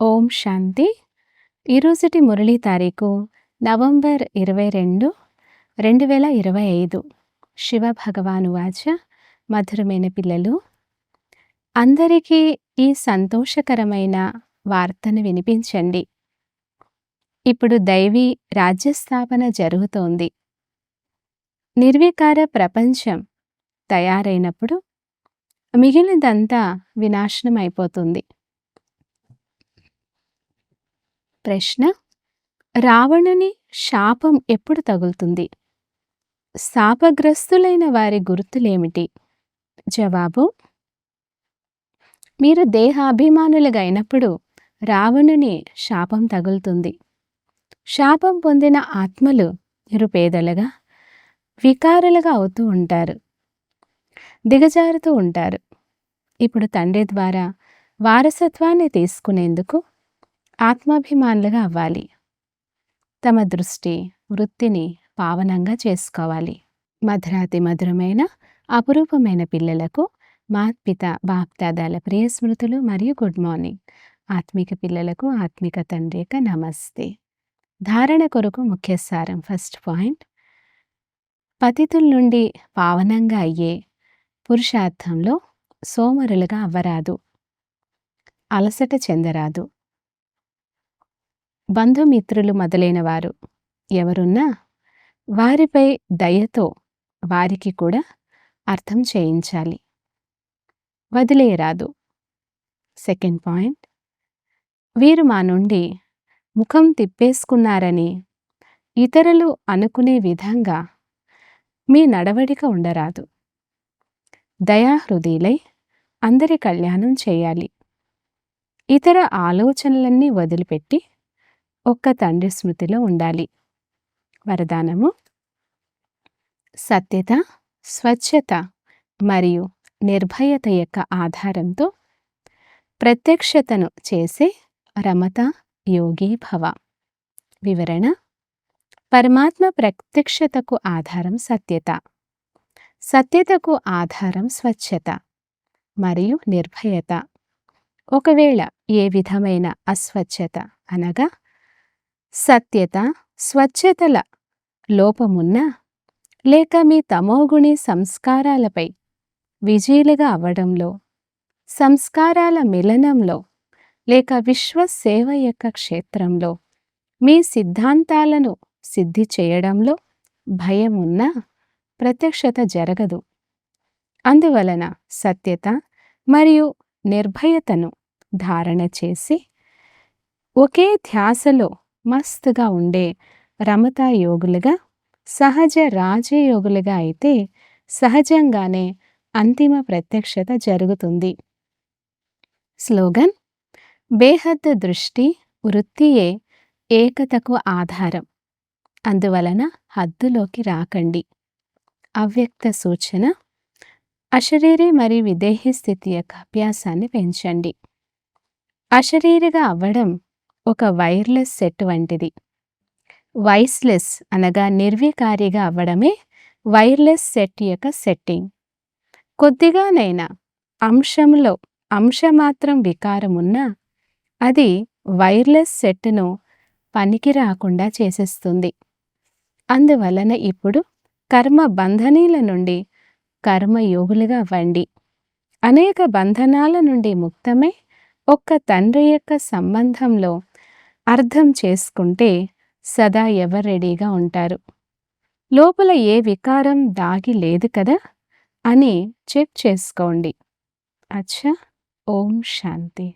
ఓం శాంతి. ఈరోజుటి మురళీ తారీఖు నవంబర్ ఇరవై రెండు రెండు వేల ఇరవై ఐదు. శివ భగవాను వాచ మధురమైన పిల్లలు. అందరికీ ఈ సంతోషకరమైన వార్తను వినిపించండి. ఇప్పుడు దైవీ రాజ్యస్థాపన జరుగుతోంది. నిర్వికార ప్రపంచం తయారైనప్పుడు మిగిలినదంతా వినాశనం అయిపోతుంది ప్రశ్న రావణుని శాపం ఎప్పుడు తగులుతుంది? శాపగ్రస్తులైన వారి గుర్తులేమిటి? జవాబు మీరు దేహాభిమానులుగా అయినప్పుడు రావణుని శాపం తగులుతుంది. శాపం పొందిన ఆత్మలు నిరుపేదలుగా వికారులుగా అవుతూ ఉంటారు. దిగజారుతూ ఉంటారు. ఇప్పుడు తండ్రి ద్వారా వారసత్వాన్ని తీసుకునేందుకు ఆత్మాభిమానులుగా అవ్వాలి. తమ దృష్టి వృత్తిని పావనంగా చేసుకోవాలి. మధురాతి మధురమైన అపురూపమైన పిల్లలకు మాత్పిత బాప్దాదాల ప్రియ స్మృతులు మరియు గుడ్ మార్నింగ్. ఆత్మిక పిల్లలకు ఆత్మిక తండ్రిక నమస్తే. ధారణ కొరకు ముఖ్య సారం ఫస్ట్ పాయింట్. పతితుల నుండి పావనంగా అయ్యే పురుషార్థంలో సోమరులుగా అవ్వరాదు. అలసట చెందరాదు. బంధుమిత్రులు మొదలైన వారు ఎవరున్నా వారిపై దయతో వారికి కూడా అర్థం చేయించాలి. వదిలేయరాదు. Second point. వీరు మా నుండి ముఖం తిప్పేసుకున్నారని ఇతరులు అనుకునే విధంగా మీ నడవడిక ఉండరాదు. దయాహృదయులై అందరి కళ్యాణం చేయాలి. ఇతర ఆలోచనలన్నీ వదిలిపెట్టి ఒక్క తండ్రి స్మృతిలో ఉండాలి. వరదానము. సత్యత స్వచ్ఛత మరియు నిర్భయత యొక్క ఆధారంతో ప్రత్యక్షతను చేసే రమత యోగి భవ. వివరణ పరమాత్మ ప్రత్యక్షతకు ఆధారం సత్యత సత్యతకు ఆధారం స్వచ్ఛత మరియు నిర్భయత. ఒకవేళ ఏ విధమైన అస్వచ్ఛత అనగా సత్యత స్వచ్ఛతల లోపమున్నా లేక మీ తమోగుణి సంస్కారాలపై విజయులుగా అవ్వడంలో సంస్కారాల మిలనంలో లేక విశ్వసేవ యొక్క క్షేత్రంలో మీ సిద్ధాంతాలను సిద్ధి చేయడంలో భయమున్నా ప్రత్యక్షత జరగదు. అందువలన సత్యత మరియు నిర్భయతను ధారణ చేసి ఒకే ధ్యాసలో మస్తుగా ఉండే రమతా యోగులుగా సహజ రాజయోగులుగా అయితే సహజంగానే అంతిమ ప్రత్యక్షత జరుగుతుంది. స్లోగన్ బేహద్దు దృష్టి వృత్తియే ఏకతకు ఆధారం. అందువలన హద్దులోకి రాకండి. అవ్యక్త సూచన అశరీరి మరియు విదేహీ స్థితి యొక్క అభ్యాసాన్ని పెంచండి. అశరీరిగా అవ్వడం ఒక వైర్లెస్ సెట్ వంటిది. వైస్లెస్ అనగా నిర్వికారిగా అవ్వడమే వైర్లెస్ సెట్ యొక్క సెట్టింగ్. కొద్దిగానైనా అంశంలో అంశమాత్రం వికారం ఉన్నా అది వైర్లెస్ సెట్ను పనికి రాకుండా చేసేస్తుంది. అందువలన ఇప్పుడు కర్మ బంధనీల నుండి కర్మయోగులుగా వండి అనేక బంధనాల నుండి ముక్తమై ఒక్క తండ్రి యొక్క సంబంధంలో అర్థం చేసుకుంటే సదా ఎవరు రెడీగా ఉంటారు? లోపల ఏ వికారం దాగి లేదు కదా? అని చెక్ చేసుకోండి. అచ్చా ఓం శాంతి.